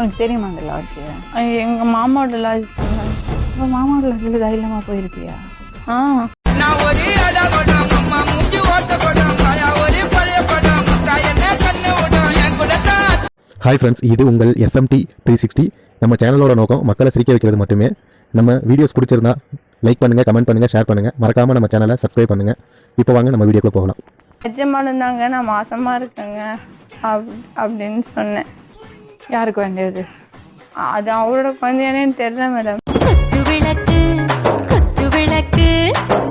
உனக்கு தெரியுமா அந்த லாட்ஜ் எங்க மாமாவோட லாட்ஜ் உங்க மாமாவோட லாட்ஜில் தைரியமா போயிருப்பியா? ஆ. ஹாய் ஃப்ரெண்ட்ஸ் இது உங்கள் எஸ்எம்டி த்ரீ சிக்ஸ்டி நம்ம சேனலோட நோக்கம் மக்களை சிரிக்க வைக்கிறது மட்டுமே. நம்ம வீடியோஸ் பிடிச்சிருந்தா லைக் பண்ணுங்கள் கமெண்ட் பண்ணுங்கள் ஷேர் பண்ணுங்கள் மறக்காமல் நம்ம சேனலை சப்ஸ்கிரைப் பண்ணுங்கள் இப்போ வாங்க நம்ம வீடியோக்குள்ள போகலாம். நிஜமாலும் தாங்க நான் மாசமா இருக்கேங்க. அப் அப்படின்னு சொன்னேன். யாருக்கு வேண்டியது அது அவரோட குழந்தையானேன்னு தெரியல மேடம் குத்து விளக்கு குத்து விளக்கு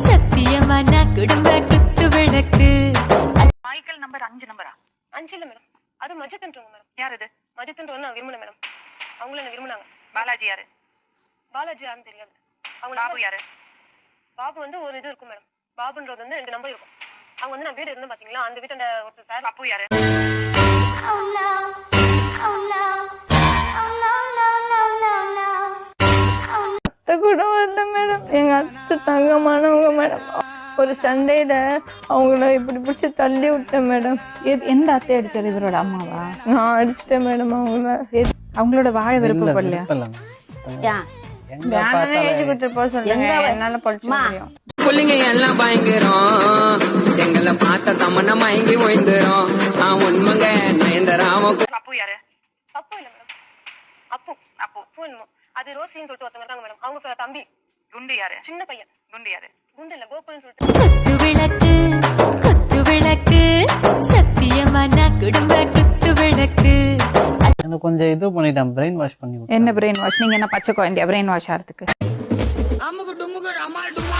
சத்தியமான குடும்ப குத்து விளக்கு மைக்கேல் நம்பர் அஞ்சு நம்பரா அஞ்சு இல்ல மேடம் அது மஜித்ன்றவங்க மேடம் யார் இது மஜித்ன்றவங்க நான் விரும்பினேன் மேடம் அவங்களும் என்ன விரும்பினாங்க? பாலாஜி யாரு? பாலாஜி யாருன்னு தெரியாது அவங்க பாபு யாரு? பாபு வந்து ஒரு இது இருக்கும் மேடம் பாபுன்றது வந்து ரெண்டு நம்பர் இருக்கும். அவங்க வந்து நான் வீடு இருந்தேன் பாத்தீங்களா? அந்த வீட்டாண்ட ஒருத்தர் சார் பப்பு யாரு? எங்க அத்தை தங்கமானவங்க மேடம் ஒரு சண்டையில அவங்கள இப்படி பிடிச்சி தள்ளி விட்டேன் மேடம். எந்த அத்தை அடிச்சாரு இவரோட அம்மாவா? நான் அடிச்சிட்டேன் மேடம் அவங்கள. அவங்களோட வாழ விருப்பப்படலையா வேணாம்னு எழுதி சொல்லுங்க என்னால படிச்சு முடியும். புள்ளிங்க எல்லாம் பயங்கரம். எங்களை பார்த்த தமன்னா மயங்கி ஓய்ந்துரும். நான் உண்மைங்க யாரு? அப்பு இல்ல மேடம். அப்பு அப்போ அது ரோசின்னு சொல்லிட்டு ஒருத்தவங்க இருக்காங்க மேடம். அவங்க தம்பி. குண்டு யாரு? சின்ன பையன். குண்டு யாரு? குண்டு இல்ல சொல்லிட்டு. குத்து விளக்கு குத்து விளக்கு சத்தியமான குடும்ப குத்து விளக்கு. எனக்கு கொஞ்சம் இது பண்ணிட்டேன் பிரெயின் வாஷ் பண்ணி விட்டேன். என்ன பிரெயின் வாஷ் நீங்க என்ன பச்சை குழந்தையா? பிரெயின் வாஷ் ஆகிறதுக்கு அமுக்கு டுமுக்கு அம்மா டுமா